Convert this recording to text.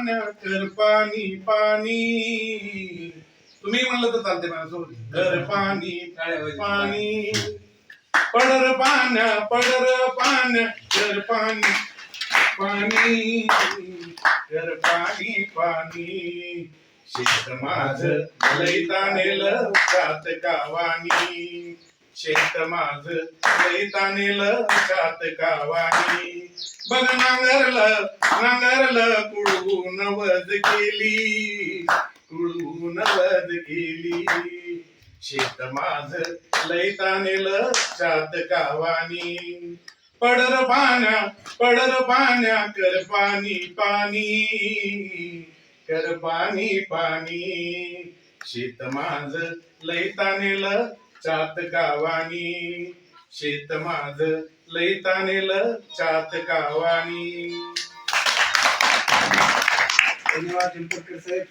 पाण्या कर पाणी पाणी. तुम्ही म्हणलं तर चालते माझ्यासोबत कर पाणी पाणी. पडर पाण्या पडर पाण्या कर पाणी पाणी. कर पाणी पाणी. शेत माझ लैतानेल जात गावानी. शेत माझ लैतानेल जात कावानी. बघ नांगरलं नांगरलं कुळवून वज केली. कुळवून वद केली. शेत माझ लैतानेल जात कावानी. पडर पाण्या पडर पाण्या कर पाणी पाणी. कर पाणी पाणी. शेत माझ लैतानेल चात गावानी. शेत माझ लैतानेल चात गावानी. धन्यवाद निमकरकर साहेब.